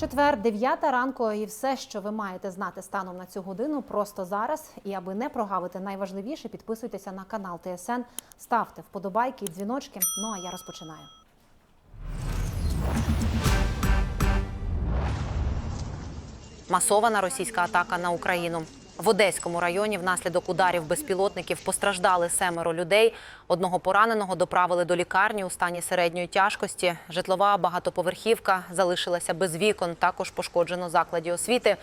Четвер, 9 ранку, і все, що ви маєте знати станом на цю годину, просто зараз. І аби не прогавити найважливіше, підписуйтеся на канал ТСН, ставте вподобайки дзвіночки. Ну а я розпочинаю. Масована російська атака на Україну. В Одеському районі внаслідок ударів безпілотників постраждали семеро людей. Одного пораненого доправили до лікарні у стані середньої тяжкості. Житлова багатоповерхівка залишилася без вікон. Також пошкоджено закладі освіти.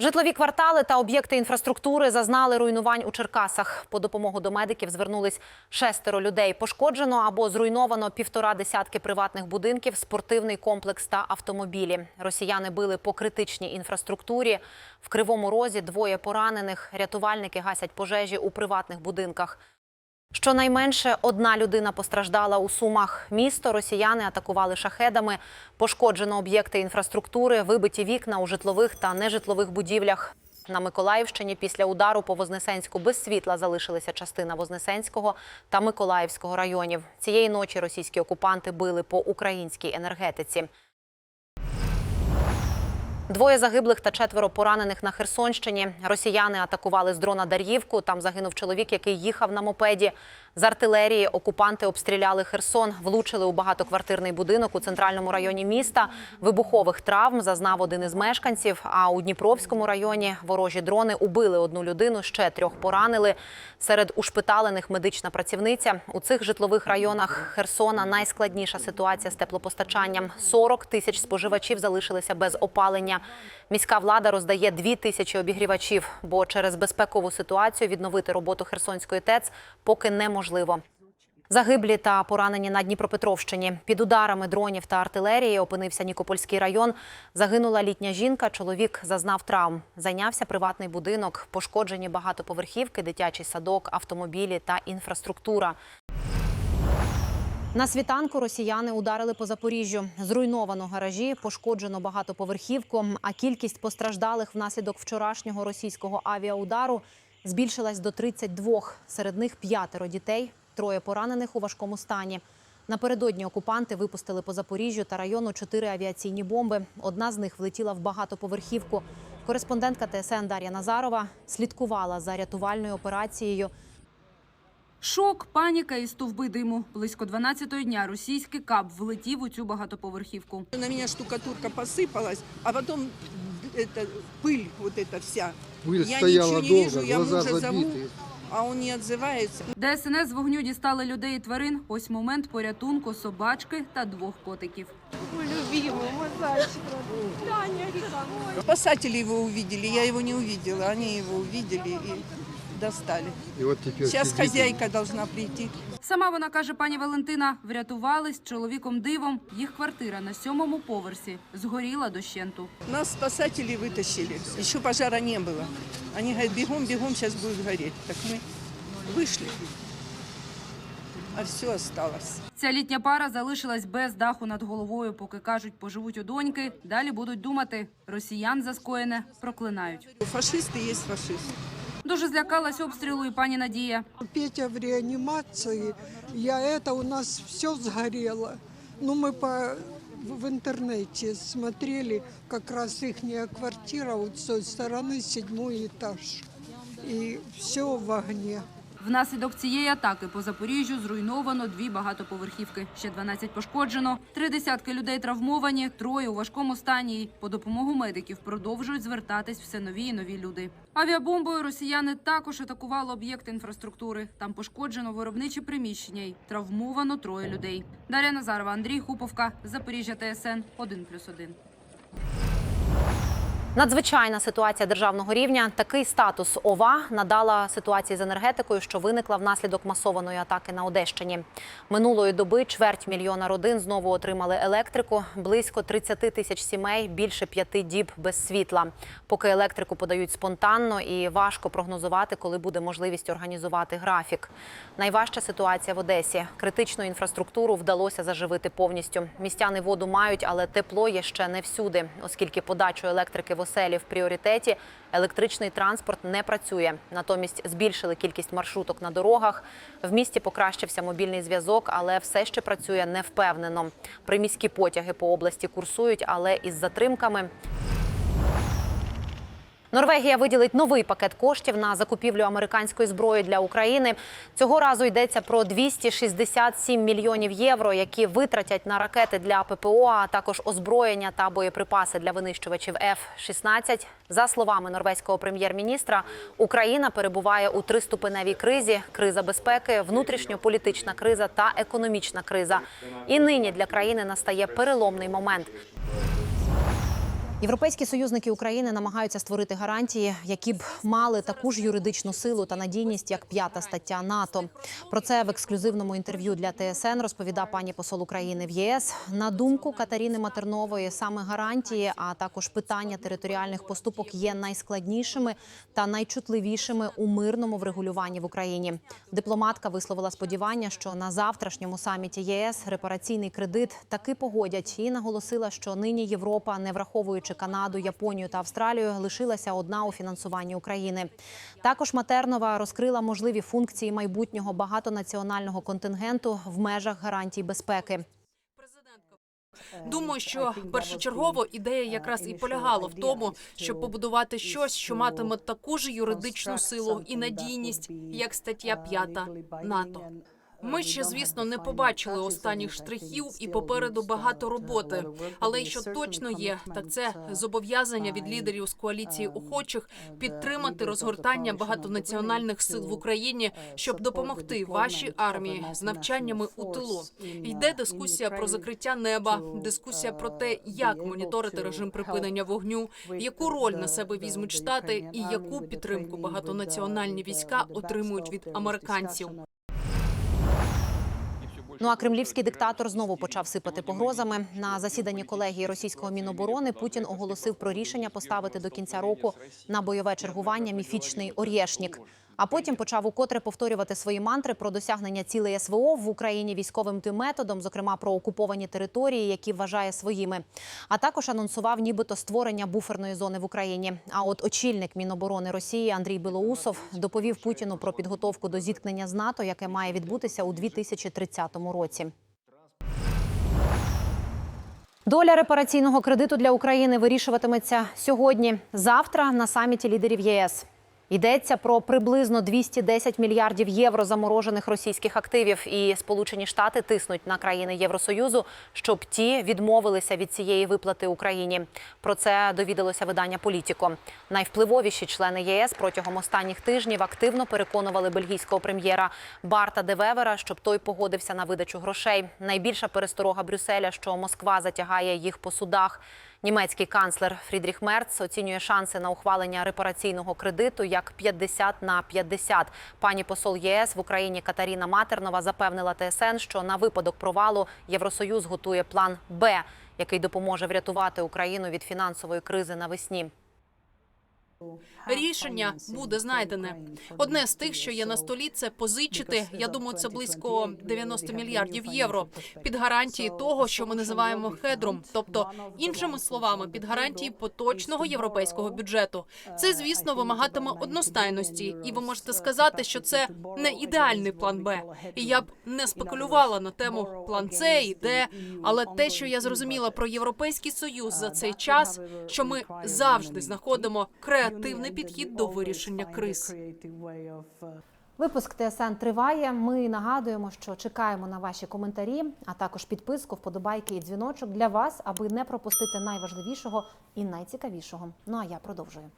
Житлові квартали та об'єкти інфраструктури зазнали руйнувань у Черкасах. По допомогу до медиків звернулись шестеро людей. Пошкоджено або зруйновано півтора десятки приватних будинків, спортивний комплекс та автомобілі. Росіяни били по критичній інфраструктурі. В Кривому Розі двоє поранених. Рятувальники гасять пожежі у приватних будинках. Щонайменше одна людина постраждала у Сумах. Місто росіяни атакували шахедами. Пошкоджено об'єкти інфраструктури, вибиті вікна у житлових та нежитлових будівлях. На Миколаївщині після удару по Вознесенську без світла залишилися частина Вознесенського та Миколаївського районів. Цієї ночі російські окупанти били по українській енергетиці. Двоє загиблих та четверо поранених на Херсонщині. Росіяни атакували з дрона Дар'ївку. Там загинув чоловік, який їхав на мопеді. З артилерії окупанти обстріляли Херсон, влучили у багатоквартирний будинок у центральному районі міста. Вибухових травм зазнав один із мешканців. А у Дніпровському районі ворожі дрони убили одну людину, ще трьох поранили. Серед ушпиталених медична працівниця. У цих житлових районах Херсона найскладніша ситуація з теплопостачанням. 40 тисяч споживачів залишилися без опалення. Міська влада роздає 2 тисячі обігрівачів, бо через безпекову ситуацію відновити роботу Херсонської ТЕЦ поки неможливо. Загиблі та поранені на Дніпропетровщині. Під ударами дронів та артилерії опинився Нікопольський район. Загинула літня жінка. Чоловік зазнав травм. Зайнявся приватний будинок, пошкоджені багатоповерхівки, дитячий садок, автомобілі та інфраструктура. На світанку росіяни ударили по Запоріжжю. Зруйновано гаражі, пошкоджено багатоповерхівку. А кількість постраждалих внаслідок вчорашнього російського авіаудару збільшилась до 32. Серед них п'ятеро дітей, троє поранених у важкому стані. Напередодні окупанти випустили по Запоріжжю та району чотири авіаційні бомби. Одна з них влетіла в багатоповерхівку. Кореспондентка ТСН Дар'я Назарова слідкувала за рятувальною операцією. Шок, паніка і стовби диму. Близько 12-ї дня російський кап влетів у цю багатоповерхівку. На меня штукатурка посыпалась, а потом это, пыль вот эта вся. Пыль я стояла ничего не долго, вижу, я глаза мужа зову, забиты. а он не отзывается. ДСНС з вогню дістали людей і тварин. Ось момент порятунку собачки та двох котиків. Спасатели его увидели, я его не увидела, они его увидели и достали. И вот теперь Сейчас сидите. хозяйка должна прийти. Сама вона каже, пані Валентина, врятувались з чоловіком дивом. Їх квартира на сьомому поверсі згоріла дощенту. Нас спасатели вытащили, еще пожара не было. Они говорят, бегом, бегом, сейчас будет гореть. Так мы вышли, а все осталось. Ця літня пара залишилась без даху над головою, поки кажуть, поживуть у доньки. Далі будуть думати, росіян за скоєне проклинають. Фашисты есть фашисты. Дуже злякалась обстрілу і пані Надія. Петя в реанимации, я это, у нас все сгорело. Ну, мы по, в интернете смотрели, как раз их квартира вот с той стороны, седьмой этаж. И все в огне. Внаслідок цієї атаки по Запоріжжю зруйновано дві багатоповерхівки. Ще 12 пошкоджено. Три десятки людей травмовані, троє у важкому стані. По допомогу медиків продовжують звертатись все нові і нові люди. Авіабомбою росіяни також атакували об'єкти інфраструктури. Там пошкоджено виробничі приміщення й травмовано троє людей. Дар'я Назарова, Андрій Хуповка, Запоріжжя ТСН 1+,1. Надзвичайна ситуація державного рівня. Такий статус ОВА надала ситуації з енергетикою, що виникла внаслідок масованої атаки на Одещині. Минулої доби чверть мільйона родин знову отримали електрику. Близько 30 тисяч сімей, більше п'яти діб без світла. Поки електрику подають спонтанно і важко прогнозувати, коли буде можливість організувати графік. Найважча ситуація в Одесі. Критичну інфраструктуру вдалося заживити повністю. Містяни воду мають, але тепло є ще не всюди, оскільки подачу електрики в оселі в пріоритеті. Електричний транспорт не працює. Натомість збільшили кількість маршруток на дорогах. В місті покращився мобільний зв'язок, але все ще працює невпевнено. Приміські потяги по області курсують, але із затримками. Норвегія виділить новий пакет коштів на закупівлю американської зброї для України. Цього разу йдеться про 267 мільйонів євро, які витратять на ракети для ППО, а також озброєння та боєприпаси для винищувачів F-16. За словами норвезького прем'єр-міністра, Україна перебуває у триступеневій кризі: криза безпеки, внутрішньополітична криза та економічна криза. І нині для країни настає переломний момент. Європейські союзники України намагаються створити гарантії, які б мали таку ж юридичну силу та надійність, як п'ята стаття НАТО. Про це в ексклюзивному інтерв'ю для ТСН розповіда пані посол України в ЄС. На думку Катерини Матернової, саме гарантії, а також питання територіальних поступок є найскладнішими та найчутливішими у мирному врегулюванні в Україні. Дипломатка висловила сподівання, що на завтрашньому саміті ЄС репараційний кредит таки погодять і наголосила, що нині Європа, не враховуючи Канаду, Японію та Австралію, лишилася одна у фінансуванні України. Також Матернова розкрила можливі функції майбутнього багатонаціонального контингенту в межах гарантій безпеки. Думаю, що першочергово ідея якраз і полягала в тому, щоб побудувати щось, що матиме таку ж юридичну силу і надійність, як стаття 5 НАТО. Ми ще, звісно, не побачили останніх штрихів, і попереду багато роботи. Але що точно є, так це зобов'язання від лідерів з коаліції охочих підтримати розгортання багатонаціональних сил в Україні, щоб допомогти вашій армії з навчаннями у тилу. Йде дискусія про закриття неба, дискусія про те, як моніторити режим припинення вогню, яку роль на себе візьмуть штати, і яку підтримку багатонаціональні війська отримують від американців. Ну а кремлівський диктатор знову почав сипати погрозами. На засіданні колегії російського міноборони Путін оголосив про рішення поставити до кінця року на бойове чергування міфічний Орєшнік. А потім почав укотре повторювати свої мантри про досягнення цілей СВО в Україні військовим тим методом, зокрема про окуповані території, які вважає своїми. А також анонсував нібито створення буферної зони в Україні. А от очільник Міноборони Росії Андрій Білоусов доповів Путіну про підготовку до зіткнення з НАТО, яке має відбутися у 2030 році. Доля репараційного кредиту для України вирішуватиметься сьогодні, завтра на саміті лідерів ЄС. Йдеться про приблизно 210 мільярдів євро заморожених російських активів, і Сполучені Штати тиснуть на країни Євросоюзу, щоб ті відмовилися від цієї виплати Україні. Про це довідалося видання Політіко. Найвпливовіші члени ЄС протягом останніх тижнів активно переконували бельгійського прем'єра Барта Девевера, щоб той погодився на видачу грошей. Найбільша пересторога Брюсселя, що Москва затягає їх по судах. Німецький канцлер Фрідріх Мерц оцінює шанси на ухвалення репараційного кредиту як 50 на 50. Пані посол ЄС в Україні Катаріна Матернова запевнила ТСН, що на випадок провалу Євросоюз готує план Б, який допоможе врятувати Україну від фінансової кризи навесні. Рішення буде знайдене. Одне з тих, що є на столі, це позичити. Я думаю, це близько 90 мільярдів євро під гарантії того, що ми називаємо хедром, тобто іншими словами, під гарантії поточного європейського бюджету. Це, звісно, вимагатиме одностайності, і ви можете сказати, що це не ідеальний план Б. І я б не спекулювала на тему план С і Д, але те, що я зрозуміла про європейський союз за цей час, що ми завжди знаходимо креативний підхід до вирішення криз. Випуск ТСН триває. Ми нагадуємо, що чекаємо на ваші коментарі, а також підписку, вподобайки і дзвіночок для вас, аби не пропустити найважливішого і найцікавішого. Ну а я продовжую.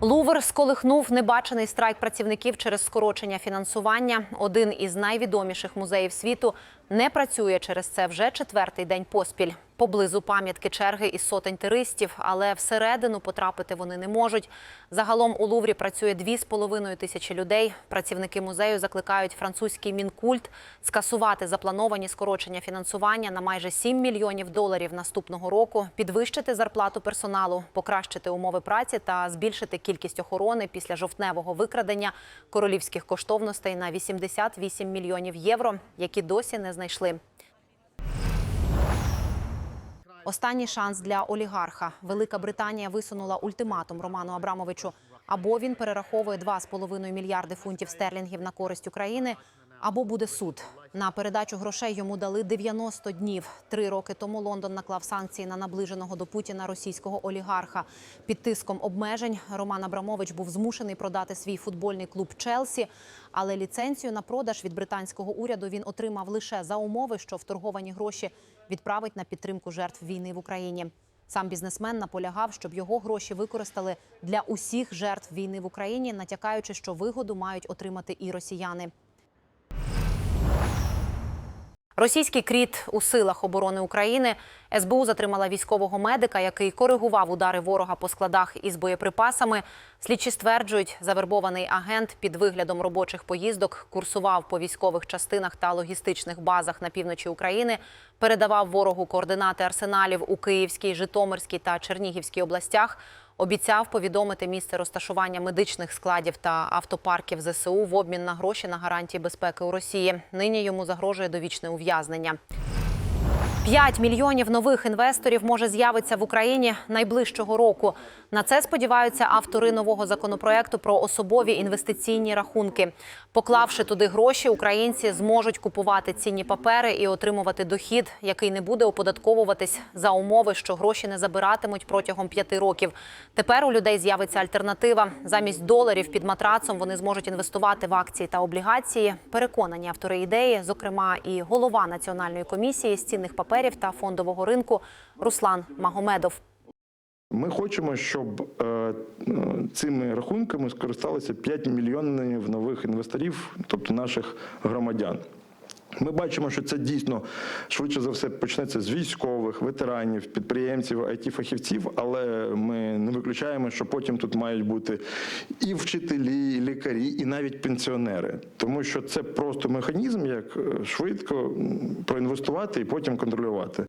Лувр сколихнув небачений страйк працівників через скорочення фінансування. Один із найвідоміших музеїв світу не працює через це вже четвертий день поспіль. Поблизу пам'ятки черги із сотень туристів, але всередину потрапити вони не можуть. Загалом у Луврі працює дві з половиною тисячі людей. Працівники музею закликають французький мінкульт скасувати заплановані скорочення фінансування на майже 7 мільйонів доларів наступного року, підвищити зарплату персоналу, покращити умови праці та збільшити кількість охорони після жовтневого викрадення королівських коштовностей на 88 мільйонів євро, які досі не знайшли. Останній шанс для олігарха. Велика Британія висунула ультиматум Роману Абрамовичу. Або він перераховує 2,5 мільярди фунтів стерлінгів на користь України, або буде суд. На передачу грошей йому дали 90 днів. Три роки тому Лондон наклав санкції на наближеного до Путіна російського олігарха. Під тиском обмежень Роман Абрамович був змушений продати свій футбольний клуб Челсі, але ліцензію на продаж від британського уряду він отримав лише за умови, що вторговані гроші відправить на підтримку жертв війни в Україні. Сам бізнесмен наполягав, щоб його гроші використали для усіх жертв війни в Україні, натякаючи, що вигоду мають отримати і росіяни. Російський кріт у силах оборони України СБУ затримала військового медика, який коригував удари ворога по складах із боєприпасами. Слідчі стверджують, завербований агент під виглядом робочих поїздок курсував по військових частинах та логістичних базах на півночі України, передавав ворогу координати арсеналів у Київській, Житомирській та Чернігівській областях. Обіцяв повідомити місце розташування медичних складів та автопарків ЗСУ в обмін на гроші на гарантії безпеки у Росії. Нині йому загрожує довічне ув'язнення. 5 мільйонів нових інвесторів може з'явитися в Україні найближчого року. На це сподіваються автори нового законопроекту про особові інвестиційні рахунки. Поклавши туди гроші, українці зможуть купувати цінні папери і отримувати дохід, який не буде оподатковуватись за умови, що гроші не забиратимуть протягом п'яти років. Тепер у людей з'явиться альтернатива. Замість доларів під матрацом вони зможуть інвестувати в акції та облігації. Переконані автори ідеї, зокрема, і голова національної комісії з цінних паперів та фондового ринку Руслан Магомедов. Ми хочемо, щоб е, е, цими рахунками скористалися 5 мільйонів нових інвесторів, тобто наших громадян. Ми бачимо, що це дійсно швидше за все почнеться з військових, ветеранів, підприємців, it фахівців але ми не виключаємо, що потім тут мають бути і вчителі, і лікарі, і навіть пенсіонери, тому що це просто механізм, як е, швидко проінвестувати і потім контролювати.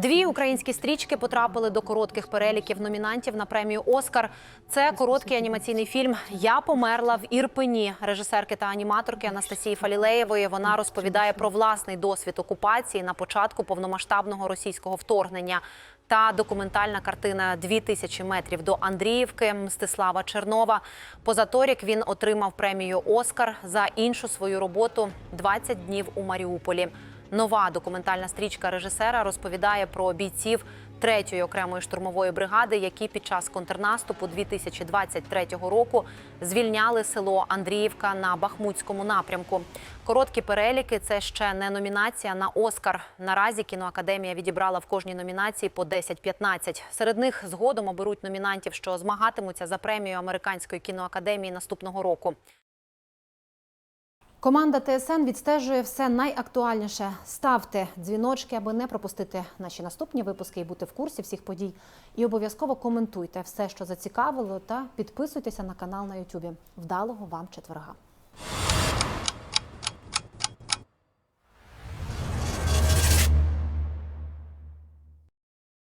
Дві українські стрічки потрапили до коротких переліків номінантів на премію Оскар. Це короткий анімаційний фільм Я померла в Ірпені режисерки та аніматорки Анастасії Фалілеєвої. Вона розповідає про власний досвід окупації на початку повномасштабного російського вторгнення. Та документальна картина «Дві тисячі метрів до Андріївки Мстислава Чернова. Позаторік він отримав премію Оскар за іншу свою роботу «20 днів у Маріуполі. Нова документальна стрічка режисера розповідає про бійців третьої окремої штурмової бригади, які під час контрнаступу 2023 року звільняли село Андріївка на Бахмутському напрямку. Короткі переліки це ще не номінація на Оскар. Наразі кіноакадемія відібрала в кожній номінації по 10-15. Серед них згодом оберуть номінантів, що змагатимуться за премію американської кіноакадемії наступного року. Команда ТСН відстежує все найактуальніше. Ставте дзвіночки, аби не пропустити наші наступні випуски і бути в курсі всіх подій. І обов'язково коментуйте все, що зацікавило, та підписуйтеся на канал на Ютубі. Вдалого вам четверга.